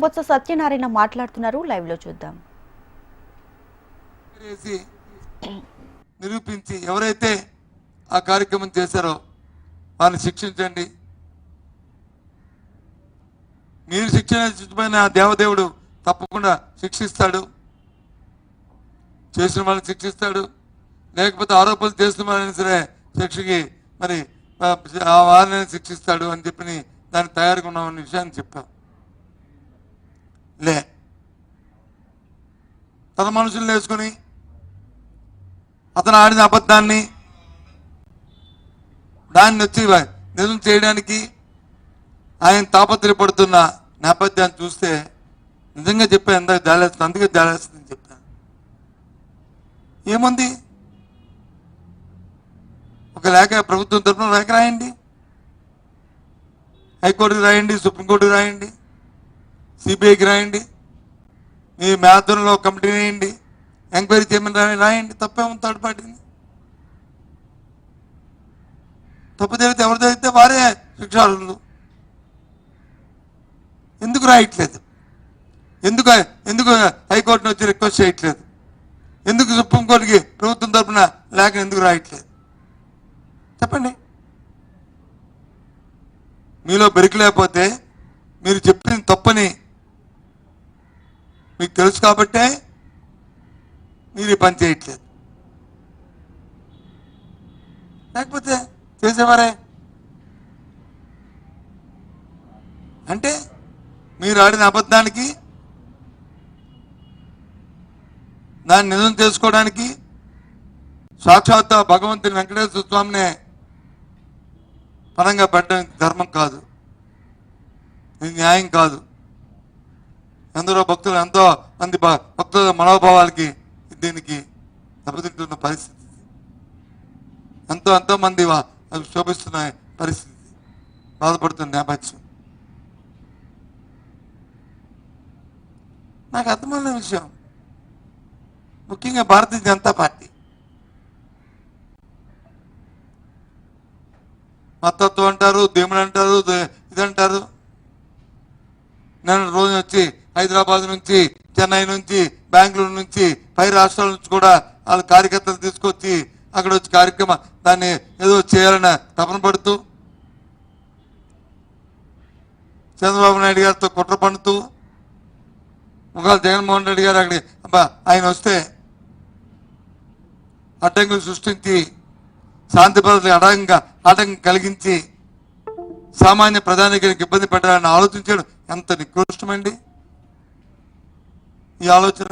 బొత్స సత్యనారాయణ మాట్లాడుతున్నారు. లైవ్లో చూద్దాం. నిరూపించి ఎవరైతే ఆ కార్యక్రమం చేశారో వాళ్ళని శిక్షించండి. మీరు శిక్షణ ఆ దేవదేవుడు తప్పకుండా శిక్షిస్తాడు. చేసిన వాళ్ళని శిక్షిస్తాడు. లేకపోతే ఆరోపణలు చేసిన వాళ్ళని సరే శిక్షకి మరి ఆ, వారిని శిక్షిస్తాడు అని చెప్పి దానికి తయారుగా ఉన్నామన్న విషయాన్ని చెప్పాం. లే. తన మనుషులు వేసుకుని అతను ఆడిన అబద్ధాన్ని దాన్ని వచ్చి నిజం చేయడానికి ఆయన తాపత్రయపడుతున్న నేపథ్యాన్ని చూస్తే నిజంగా చెప్పా ఎంత జాలేస్తుంది అందుకే జాలేస్తుందని చెప్పాను. ఏముంది? ఒక లేఖ ప్రభుత్వం తరఫున లేఖ రాయండి. హైకోర్టుకి రాయండి సుప్రీంకోర్టుకి రాయండి. సిబిఐకి రాయండి. మీ మేధంలో కమిటీ వేయండి. ఎంక్వైరీ చేయమని రాయండి. తప్పేమో థర్డ్ పార్టీని. తప్పు జరిగితే ఎవరు జరిగితే వారే శిక్షార్హులు. ఎందుకు రాయట్లేదు? ఎందుకు ఎందుకు హైకోర్టును వచ్చి రిక్వెస్ట్ చేయట్లేదు? ఎందుకు సుప్రీంకోర్టుకి ప్రభుత్వం తరఫున లేఖ ఎందుకు రాయట్లేదు? చెప్పండి. మీలో బెరికి లేకపోతే మీరు చెప్పింది తప్పు తెలుసు కాబట్టే మీరు పని చేయట్లేదు. లేకపోతే చేసేవారే? అంటే మీరు ఆడిన అబద్ధానికి దాన్ని నిజం చేసుకోవడానికి సాక్షాత్ భగవంతుని వెంకటేశ్వర స్వామినే పరంగా పెట్టడం ధర్మం కాదు. ఇది న్యాయం కాదు. ఎందరో భక్తులు ఎంతో మంది భక్తుల మనోభావాలకి దీనికి దెబ్బతింటున్న పరిస్థితి. ఎంతో ఎంతో మంది అవి శోభిస్తున్న పరిస్థితి. బాధపడుతున్న నేపథ్యం నాకు అర్థమైన విషయం. ముఖ్యంగా భారతీయ జనతా పార్టీ. మతత్వం అంటారు దేవుడు అంటారు ఇదంటారు. నేను రోజు వచ్చి హైదరాబాద్ నుంచి చెన్నై నుంచి బెంగళూరు నుంచి పై రాష్ట్రాల నుంచి కూడా వాళ్ళ కార్యకర్తలు తీసుకొచ్చి అక్కడ వచ్చి కార్యక్రమం దాన్ని ఏదో చేయాలని తపన పడుతూ చంద్రబాబు నాయుడు గారితో కుట్ర పండుతూ ఒకవేళ జగన్మోహన్ రెడ్డి గారు అక్కడ ఆయన వస్తే అడ్డంకులు సృష్టించి శాంతి భద్రతలకు అడంగా ఆటంకం కలిగించి సామాన్య ప్రధానికానికి ఇబ్బంది పెట్టాలని ఆలోచించడం. ఎంత నికృష్టమండి. ఈ ఆలోచన?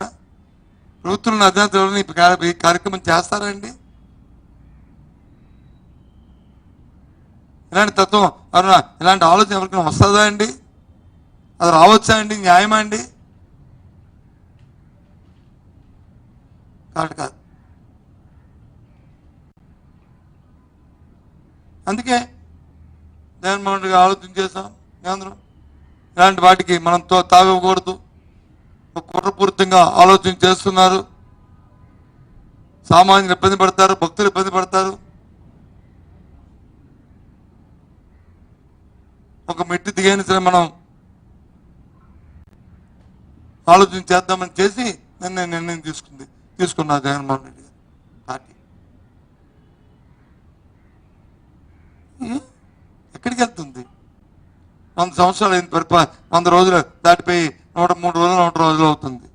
ప్రభుత్వం అధ్యక్షులని ఈ కార్యక్రమం చేస్తారండి? ఇలాంటి తత్వం ఎవరైనా ఇలాంటి ఆలోచన ఎవరికైనా వస్తుందా అండి? అది రావచ్చా అండి? న్యాయమా అండి? కాదు కాదు. అందుకే జగన్మోహన్ రెడ్డి ఆలోచన చేశాం. కేంద్రం ఇలాంటి వాటికి మనం తో తాగకూడదు కుట్రపూరితంగా ఆలోచన చేస్తున్నారు. సామాన్యులు ఇబ్బంది పడతారు భక్తులు ఇబ్బంది పడతారు. ఒక మెట్టి దిగైన సరే మనం ఆలోచన చేద్దామని చేసి నిన్న నిర్ణయం తీసుకుంది తీసుకున్నా జగన్మోహన్ రెడ్డి గారు పార్టీ. ఎక్కడికి వెళ్తుంది? వంద సంవత్సరాలు అయింది పరిపా వంద రోజులు దాటిపోయి నూట మూడు రోజులు నూట రోజులు అవుతుంది.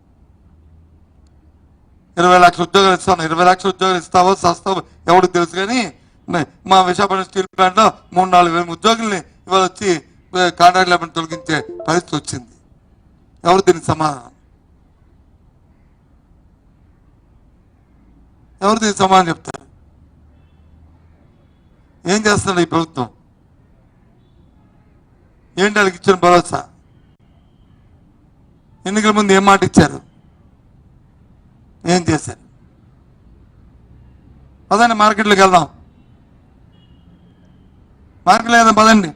ఇరవై లక్షల ఉద్యోగాలు ఇస్తాను ఇరవై లక్షల ఉద్యోగాలు ఇస్తావో సస్తావో ఎవరికి తెలుసు కానీ మా విశాఖపట్నం స్టీల్ ప్లాంట్లో మూడు నాలుగు వేల ఉద్యోగుల్ని ఇవాళ వచ్చి కాంట్రాక్ట్ లేబర్ తొలగించే పరిస్థితి వచ్చింది. ఎవరు దీనికి సమాధానం? ఎవరు దీనికి సమాధానం చెప్తారు? ఏం చేస్తున్నాడు ఈ ప్రభుత్వం? ఏంటి వాళ్ళకి ఇచ్చిన భరోసా? ఎన్నికల ముందు ఏం మాట ఇచ్చారు? ఏం చేశారు? పదండి మార్కెట్లోకి వెళ్దాం. మార్కెట్లో వెళ్దాం పదండి.